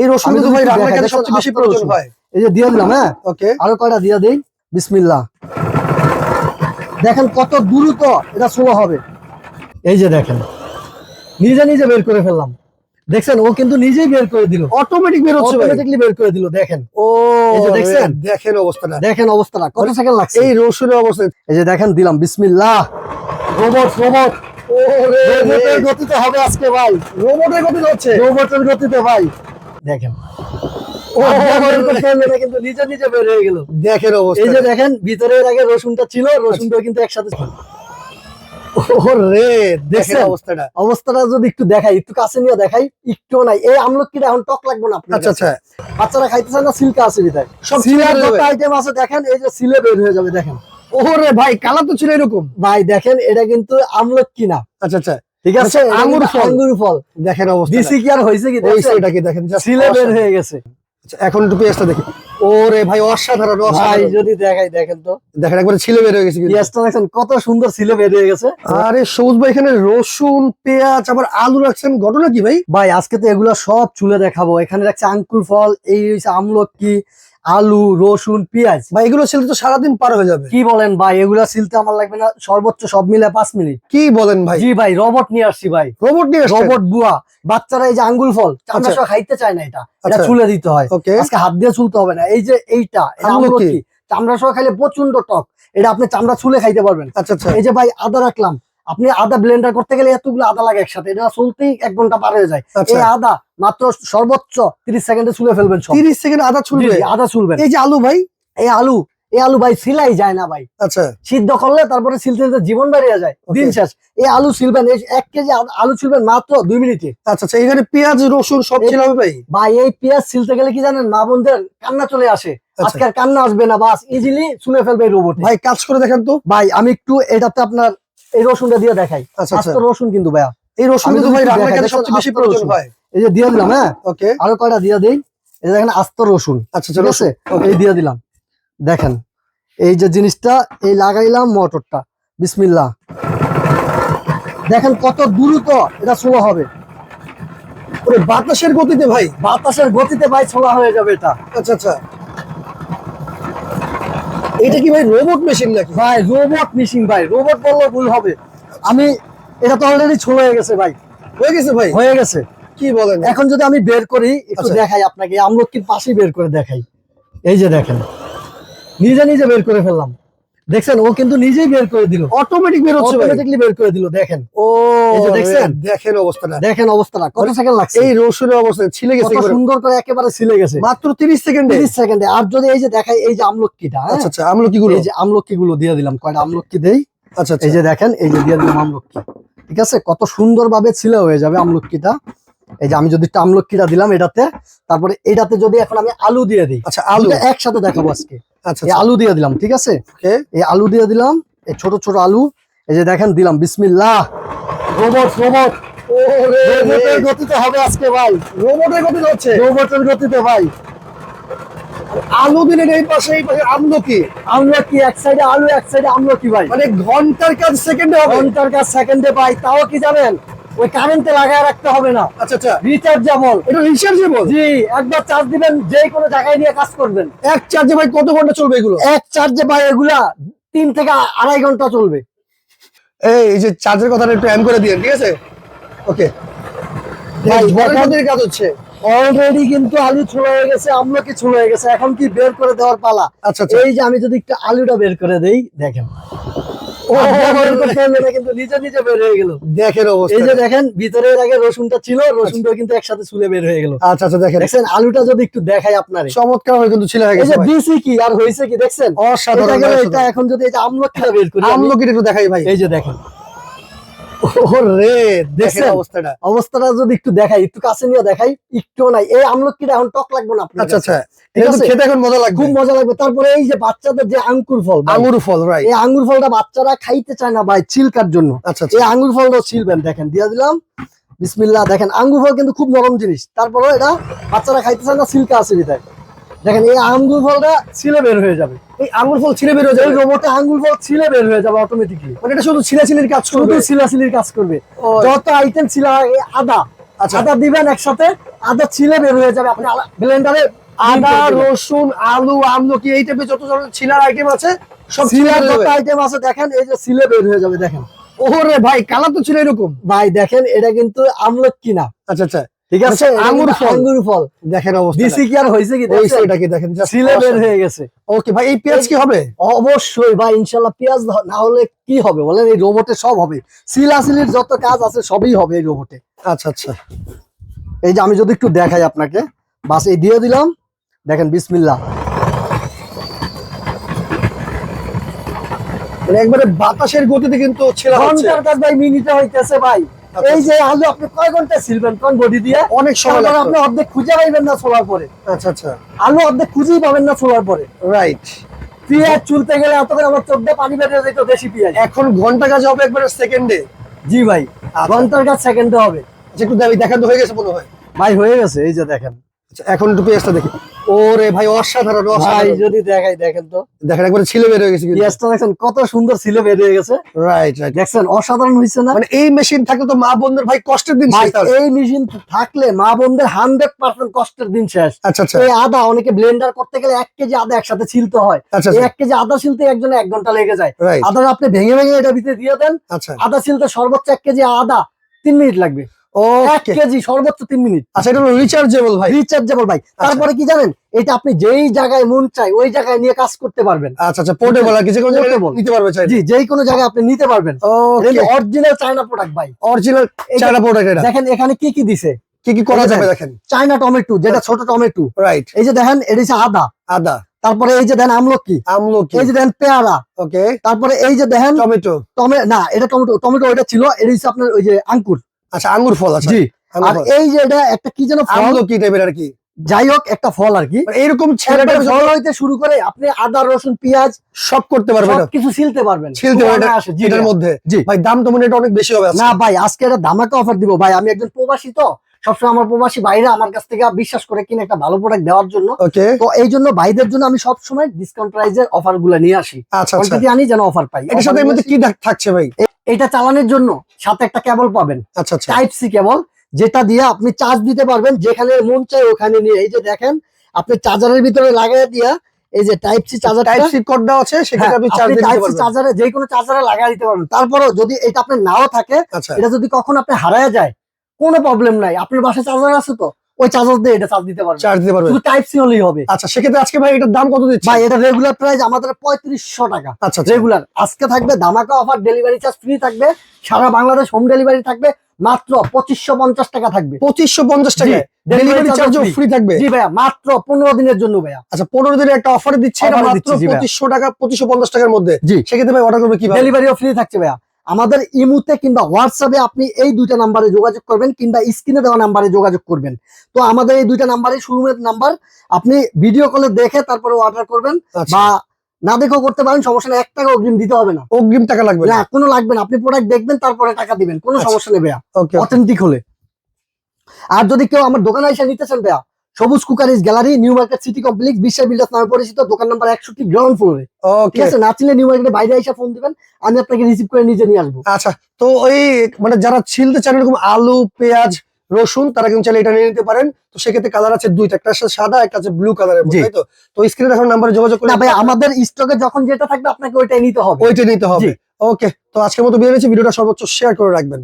এই রসুন কিন্তু ভাই রান্নার ক্ষেত্রে সবচেয়ে বেশি প্রয়োজন হয়। এই যে দিয়ে দিলাম হ্যাঁ? ওকে। আরও কয়টা দিয়ে দেই? বিসমিল্লাহ। দেখেন কত দ্রুত এটা স্লো হবে। এই যে দেখেন নিজে নিজে বের করে ফেললাম। দেখছেন ও কিন্তু নিজেই বের করে দিল। অটোমেটিক বের হচ্ছে অটোমেটিকলি বের করে দিল দেখেন। ও এই যে দেখছেন? দেখেন অবস্থাটা। দেখেন অবস্থাটা কত সেকেন্ড লাগছে? এই রসুনের অবস্থা। এই যে দেখেন দিলাম বিসমিল্লাহ। Robot robot. ওরে রোবটের গতিতে হবে আজকে ভাই। রোবটের গতি হচ্ছে। রোবটের গতিতে ভাই। দেখেন। ও বের করতে পারল না, কিন্তু নিজে নিজে বের হয়ে গেল। দেখেন এই যে দেখেন ভিতরে আগে রসুনটা ছিল রসুনটা কিন্তু একসাথে ছিল। ওরে দেখেন অবস্থাটা। অবস্থাটা যদি একটু দেখাই একটু কাছে নিয়ে দেখাই একটু নাই। এই আমলকিটা এখন টক লাগবে না আপনার আচ্ছা। আচ্ছা। বাচ্চারা খাইতে না সিল্কা আছে ভিতরে সব সিলের ছিলে আইটেম আছে দেখেন এই যে সিলে বের হয়ে যাবে দেখেন। ওরে ভাই কালার তো ছিল এরকম। ভাই দেখেন এটা কিন্তু আমলকি না আচ্ছা আচ্ছা। ঠিক আছে? আচ্ছা, আঙ্গুর ফল। আঙ্গুর ফল। দেখেন অবস্থা। দিছি কি আর হয়েছে কি? দেখছেন? সাইডটাকে দেখেন? সিলে বের হয়ে গেছে। আচ্ছা, এখন একটু পেঁয়াজটা দেখি। ওরে ভাই অসাধারণ ভাই যদি দেখাই দেখেন তো। দেখেন একবারে ছিলে বের হয়ে গেছে। পেঁয়াজটা দেখছেন কত সুন্দর সিলে বের হয়ে গেছে। আরে সবুজ ভাই এখানে রসুন পেঁয়াজ আবার আলু রাখছেন। ঘটনা কি ভাই? ভাই আজকে তো এগুলা সব চুলে দেখাবো। এখানে রাখছে আঙ্কুর ফল এই আমলকি আলু রসুন পেঁয়াজ। ভাই এগুলো ছিল তো সারাদিন পার হয়ে যাবে। কি বলেন ভাই এগুলো সিলতে আমার লাগবে না সর্বোচ্চ সব মিলে পাঁচ মিনিট। কি বলেন ভাই? জি ভাই রবট নিয়ে আসছি ভাই। রোবট নিয়ে রবট বুয়া। বাচ্চারা এই যে আঙ্গুল ফল আচ্ছা। খাইতে চায় না এটা। এটা আচ্ছা। চুলে দিতে হয়। ওকে আজকে হাত দিয়ে চুলতে হবে না। এই যে এইটা। আমলকি চামড়া সহ খাইলে প্রচণ্ড টক। এটা আপনি চামড়া চুলে খাইতে পারবেন। আচ্ছা আচ্ছা। এই যে ভাই আদা রাখলাম। আপনি আদা ব্লেন্ডার করতে গেলে এতগুলো আদা লাগে একসাথে এটা চলতেই এক ঘণ্টা পার হয়ে যায়। আচ্ছা। এই আদা মাত্র সর্বোচ্চ তিরিশ সেকেন্ডে চুলে ফেলবেন তিরিশ সেকেন্ড আদা ছুলবে? আদা চুলবেন এই যে আলু ভাই? এই আলু এই আলু ভাই সিলাই যায় না ভাই। আচ্ছা। সিদ্ধ করলে তারপরে সিলতে জীবন বেরিয়ে যায় দিন শেষ। এই আলু ছিলবেন এই এক কেজি আলু ছিলবেন মাত্র দুই মিনিটে। আচ্ছা আচ্ছা এখানে পেঁয়াজ রসুন সব ছিল ভাই? ভাই এই পেঁয়াজ ছিলতে গেলে কি জানেন মা বোনদের কান্না চলে আসে। আচ্ছা। আজকে আর কান্না আসবে না বাস ইজিলি চুলে ফেলবে রোবট ভাই কাজ করে দেখেন তো। ভাই আমি একটু এটাতে আপনার এই রসুনটা দিয়ে দেখাই। আচ্ছা আচ্ছা। রসুন কিন্তু ভাইয়া। এই রসুন কিন্তু ভাই একটু রান্নার সবচেয়ে বেশি প্রয়োজন। হয়। এই যে দিয়ে দিলাম হ্যাঁ? ওকে। আরও কয়টা দিয়ে দেই? এই যে দেখেন আস্ত রসুন। আচ্ছা ঠিক চলো আছে এই দিয়ে দিলাম। দেখেন এই যে জিনিসটা এই লাগাইলাম মোটরটা। বিসমিল্লাহ। দেখেন কত দ্রুত এটা ছোলা হবে। বাতাসের গতিতে ভাই বাতাসের গতিতে ভাই ছোলা হয়ে যাবে এটা। আচ্ছা আচ্ছা। এটা কি ভাই রোবট মেশিন নাকি? ভাই রোবট মেশিন ভাই রোবট বললে ভুল হবে। আমি এটা তো অলরেডি ছোলা হয়ে গেছে ভাই। হয়ে গেছে ভাই? হয়ে গেছে। কি বলেন? এখন যদি আমি বের করি একটু আচ্ছা। দেখাই আপনাকে আমলকির পাশে বের করে দেখাই। এই যে দেখেন নিজে নিজে বের করে ফেললাম। দেখছেন ও কিন্তু নিজেই বের করে দিল। অটোমেটিক বের হচ্ছে অটোমেটিকলি বের করে দিল দেখেন। ও দেখছেন? দেখেন অবস্থাটা। দেখেন অবস্থাটা কত সেকেন্ড লাগছে? এই রসুনের অবস্থা ছিলে গেছে কত সুন্দর করে একেবারে ছিলে গেছে। মাত্র তিরিশ সেকেন্ডে তিরিশ সেকেন্ডে আর যদি এই যে দেখাই এই যে আমলকিটা হ্যাঁ? আচ্ছা আচ্ছা আমলো গুলো এই যে আমলকি গুলো দিয়ে দিলাম কয়টা আমলকি দেই? আচ্ছা আচ্ছা। এই যে দেখেন এই যে দিয়ে দিলাম আমলকি ঠিক আছে? কত সুন্দর ভাবে ছিলে হয়ে যাবে আমলকিটা এই যে আমি যদি আমলকিটা দিলাম এটাতে তারপরে এটাতে যদি এখন আমি আলু দিয়ে দিই। আচ্ছা আলু। একসাথে দেখাবো আজকে। আচ্ছা আলু দিয়ে দিলাম ঠিক আছে? এই আলু দিয়ে দিলাম এই ছোট ছোট আলু এই যে দেখেন দিলাম বিসমিল্লাহ। Robot robot. রোবটের গতিতে হবে আজকে ভাই। রোবটের গতি হচ্ছে। রোবটের গতিতে ভাই। আলু দিলেন এই পাশে এই পাশে আমলো কি? আমলকি এক সাইডে আলু এক সাইডে আমলকি ভাই? মানে ঘণ্টার কাজ সেকেন্ডে হবে। ঘণ্টার কাজ সেকেন্ডে পাই তাও কি জানেন? ওই কারেন্টে লাগায় রাখতে হবে না। আচ্ছা আচ্ছা। রিচার্জেবল এটা রিচার্জেবল জি একবার চার্জ দিবেন যে কোনো জায়গায় নিয়ে কাজ করবেন। এক চার্জে ভাই কত ঘণ্টা চলবে এগুলো? এক চার্জে ভাই এগুলা তিন থেকে আড়াই ঘণ্টা চলবে। এই যে চার্জের কথাটা একটু এম করে দিয়েন ঠিক আছে? ওকে কাজ হচ্ছে? অলরেডি কিন্তু আলু হয়ে গেছে আমলকি হয়ে গেছে এখন কি বের করে দেওয়ার পালা? আচ্ছা আচ্ছা। এই যে আমি যদি একটু আলুটা বের করে দেই দেখেন। এই যে দেখেন ভিতরে আগে রসুনটা ছিল রসুনটা কিন্তু একসাথে চুলে বের হয়ে গেল। আচ্ছা আচ্ছা দেখেন। দেখছেন আলুটা যদি একটু দেখাই আপনার। চমৎকার হয়ে কিন্তু ছিল হয়ে এই গেছে যে দিছি কি আর হয়েছে কি দেখছেন? অসাধারণ এটা এখন যদি এটা আমলকিটা বের করি আমলকিটা একটু দেখাই ভাই। এই যে দেখেন। ওরে দেখেন অবস্থাটা। অবস্থাটা যদি একটু দেখাই একটু কাছে নিয়ে দেখাই একটু নাই। এই আমলকিটা এখন টক লাগবে না আপনার আচ্ছা আচ্ছা? খেতে এখন মজা লাগবে। খুব মজা লাগবে। তারপরে এই যে বাচ্চাদের যে আঙ্কুর ফল ফল রাইট এই আঙ্গুর ফলটা বাচ্চারা খাইতে চায় না ভাই জন্য। আচ্ছা আচ্ছা। এই আঙ্গুর ফলটা ছিলবেন দেখেন দিয়ে দিলাম। বিসমিল্লাহ দেখেন আঙ্গুর ফল কিন্তু খুব নরম জিনিস। তারপরে এটা বাচ্চারা খাইতে চায় না সিল্কা আছে ভিতরে। দেখেন এই আঙ্গুর ফলটা ছিলে বের হয়ে যাবে। এই আঙুর ফল ছিঁড়ে বের হয়ে যাবে। রোবটে আঙ্গুর ফল ছিলে বের হয়ে যাবে অটোমেটিকলি মানে এটা শুধু ছিলাছিলির কাজ শুধু করবে সিলাসিলির কাজ করবে। যত আইটেম ছিল আদা আচ্ছা। আদা দিবেন একসাথে আদা ছিলে বের হয়ে যাবে। আপনি ব্লেন্ডারে আদা রসুন আলু আমলকি এই টাইপের যত ধরনের ছিলার আইটেম আছে সব ছিলার যত আইটেম আছে দেখেন এই যে সিলে বের হয়ে যাবে দেখেন। ওরে ভাই কালার তো ছিল এরকম। ভাই দেখেন এটা কিন্তু আমলকি না। আচ্ছা আচ্ছা। ঠিক আছে? আচ্ছা, আঙ্গুর ফল। আঙ্গুর ফল। দেখেন অবস্থা। দিছি কি আর হয়েছে কি? দেখছেন? সেটাকে দেখেন সিলে বের হয়ে গেছে। ওকে ভাই এই পেঁয়াজ কি হবে? অবশ্যই ভাই ইনশাল্লাহ পেঁয়াজ না হলে কি হবে? বলেন এই রোবটে সব হবে। সিলাসিলির যত কাজ আছে সবই হবে এই রোবটে। আচ্ছা আচ্ছা। এই যে আমি যদি একটু দেখাই আপনাকে বাস এই দিয়ে দিলাম। দেখেন বিসমিল্লাহ। মানে একবারে বাতাসের গতিতে কিন্তু ছেলা ঘণ্টার কাজ ভাই মিনিটে হইতেছে ভাই। এই যে আলু আপনি কয় ঘণ্টা ছিলবেন? কোন বডি দিয়ে? অনেক সময় আপনি অর্ধেক খুঁজে পাইবেন না ছোলার পরে। আচ্ছা আচ্ছা। আলু অর্ধেক খুঁজেই পাবেন না ছোলার পরে। রাইট পেঁয়াজ চুলতে গেলে এত করে আমার চোদ্দ পানি বেড়ে যেত দেশি পেঁয়াজ। এখন ঘণ্টা কাজ হবে একবারে সেকেন্ডে জি ভাই ঘণ্টার কাজ সেকেন্ডে হবে। আচ্ছা একটু তো হয়ে গেছে মনে হয়। ভাই হয়ে গেছে এই যে দেখেন। আচ্ছা, এখন একটু পেঁয়াজটা দেখি। ওরে ভাই অসাধারণ ভাই যদি দেখাই দেখেন তো। দেখেন একবারে ছিলে বের হয়ে গেছে পেঁয়াজটা দেখেন কত সুন্দর ছিল বের হয়ে গেছে। রাইট রাইট দেখছেন অসাধারণ হয়েছে না? মানে এই মেশিন থাকলে তো মা বোনদের ভাই কষ্টের দিন শেষ এই মেশিন থাকলে মা বোনদের হান্ড্রেড পার্সেন্ট কষ্টের দিন শেষ। আচ্ছা আচ্ছা। এই আদা অনেকে ব্লেন্ডার করতে গেলে এক কেজি আদা একসাথে ছিলতে হয়। আচ্ছা এই এক কেজি আদা ছিলতে একজনে এক ঘণ্টা লেগে যায়। আদা আপনি ভেঙে ভেঙে এটা ভিতরে দিয়ে দেন। আচ্ছা। আদা ছিলতে সর্বোচ্চ এক কেজি আদা তিন মিনিট লাগবে। এক কেজি সর্বোচ্চ তিন মিনিট। আচ্ছা এটা হলো রিচার্জেবল ভাই। রিচার্জেবল ভাই। আচ্ছা। তারপরে কি জানেন? এটা আপনি যেই জায়গায় মন চাই ওই জায়গায় নিয়ে কাজ করতে পারবেন। আচ্ছা আচ্ছা পোর্টেবল আর কিছু কোনো জায়গায় নিতে পারবে চাই জি যেই কোনো জায়গায় আপনি নিতে পারবেন। অরিজিনাল চায়না প্রোডাক্ট ভাই। অরিজিনাল চায়না প্রোডাক্ট এটা। দেখেন এখানে কি কি দিছে? কি কি করা যাবে দেখেন। চায়না টমেটো যেটা ছোট টমেটো রাইট এই যে দেখেন এটা হচ্ছে আদা। আদা। তারপরে এই যে দেখেন আমলকি। আমলকি। এই যে দেখেন পেয়ারা। ওকে তারপরে এই যে দেখেন টমেটো টমে না এটা টমেটো টমেটো ওইটা ছিল এটা হচ্ছে আপনার ওই যে আঙ্কুর আচ্ছা আঙ্গুর ফল আচ্ছা। জি। আর এই যে এটা একটা কি যেন ফল? আমলকি টাইপের আর কি? যাই হোক একটা ফল আর কি। মানে এইরকম ফল হইতে শুরু করে আপনি আদা রসুন পেঁয়াজ সব করতে পারবে এটা সবকিছু ছিলতে পারবেন। ছিলতে পারবে খুব এটা- এটার মধ্যে। ভাই দাম তো মনে এটা অনেক বেশি হবে না ভাই আজকে একটা ধামাকা অফার দিব। ভাই আমি একজন প্রবাসী তো। সবসময় আমার প্রবাসী ভাইরা আমার কাছ থেকে বিশ্বাস করে কিনে একটা ভালো প্রোডাক্ট দেওয়ার জন্য। তো এই জন্য ভাইদের জন্য আমি সবসময় ডিসকাউন্ট প্রাইজের অফারগুলো নিয়ে আসি। আচ্ছা আচ্ছা। কোয়ান্টিটি আনি যেন অফার পাই। এটার সাথে এর মধ্যে কি থাক- থাকছে ভাই? এটা চালানোর জন্য সাথে একটা কেবল পাবেন। আচ্ছা টাইপ সি কেবল যেটা দিয়ে আপনি চার্জ দিতে পারবেন যেখানে মন চাই ওখানে নিয়ে। এই যে দেখেন আপনি চার্জারের ভিতরে লাগাই দিয়া এই যে type C charger type C cord দেওয়া আছে সেটা আপনি চার্জ দিতে পারবেন। চার্জারে যে কোনো চার্জারে লাগাই দিতে পারবেন। তারপরও যদি এটা আপনার নাও থাকে আচ্ছা। এটা যদি কখন আপনি হারায় যায় কোনো প্রবলেম নাই। আপনার বাসায় চার্জার আছে তো? ওই চার্জার দিয়ে এটা চার্জ দিতে পারবেন চার্জ দিতে পারবেন শুধু টাইপ সি হলেই হবে। আচ্ছা সেক্ষেত্রে আজকে ভাই এটার দাম কত দিচ্ছে ভাই এটা রেগুলার প্রাইস আমাদের পঁয়ত্রিশশো টাকা। আচ্ছা আচ্ছা। রেগুলার আজকে থাকবে ধামাকা অফার ডেলিভারি চার্জ ফ্রি থাকবে। সারা বাংলাদেশ হোম ডেলিভারি থাকবে। মাত্র পঁচিশশো পঞ্চাশ টাকা থাকবে। পঁচিশশো পঞ্চাশ টাকা ডেলিভারি চার্জও ফ্রি থাকবে? জি ভাইয়া মাত্র পনেরো দিনের জন্য ভাইয়া। আচ্ছা পনেরো দিনের একটা অফার দিচ্ছে মাত্র। পঁচিশশো টাকা পঁচিশশো পঞ্চাশ টাকার মধ্যে। জি। সেক্ষেত্রে ভাই অর্ডার করবে কীভাবে? ডেলিভারিও ফ্রি থাকছে ভাইয়া। আমাদের ইমুতে কিংবা হোয়াটসঅ্যাপে আপনি এই দুইটা নাম্বারে যোগাযোগ করবেন কিংবা স্ক্রিনে দেওয়া নাম্বারে যোগাযোগ করবেন। তো আমাদের এই দুইটা নাম্বারে শোরুমের নাম্বার আপনি ভিডিও কলে দেখে তারপরে অর্ডার করবেন আচ্ছা। বা না দেখেও করতে পারেন সমস্যা নেই এক টাকা অগ্রিম দিতে হবে না। অগ্রিম টাকা লাগবে না? কোনো লাগবে না। আপনি প্রোডাক্ট দেখবেন তারপরে টাকা দিবেন কোনো আচ্ছা। সমস্যা নেই ভাইয়া। ওকে অথেন্টিক হলে। আর যদি কেউ আমার দোকানে এসে নিতেছেন ভাইয়া Sabuj Cookeries Gallery New Market City Complex বিশ্বের বিল্ডার্স নামে পরিচিত দোকান নাম্বার একষট্টি গ্রাউন্ড ফ্লোরে। ঠিক আছে? না চিনলে নিউ মার্কেটে বাইরে এসে ফোন দিবেন আমি আপনাকে রিসিভ করে নিজে নিয়ে আসব। আচ্ছা তো ওই মানে যারা ছিলতে চান এরকম আলু পেঁয়াজ রসুন তারা কিন্তু চাইলে এটা নিয়ে নিতে পারেন। তো সেক্ষেত্রে কালার আছে দুইটা একটা আছে সাদা একটা আছে ব্লু কালারের। তাই তো? তো স্ক্রিনে দেখানো নাম্বারে যোগাযোগ না করে ভাই আমাদের স্টকে যখন যেটা থাকবে আপনাকে ওইটাই নিতে হবে। ওইটা নিতে হবে। ওকে তো আজকের মতো বিয়ে ভিডিওটা সর্বোচ্চ শেয়ার করে রাখবেন।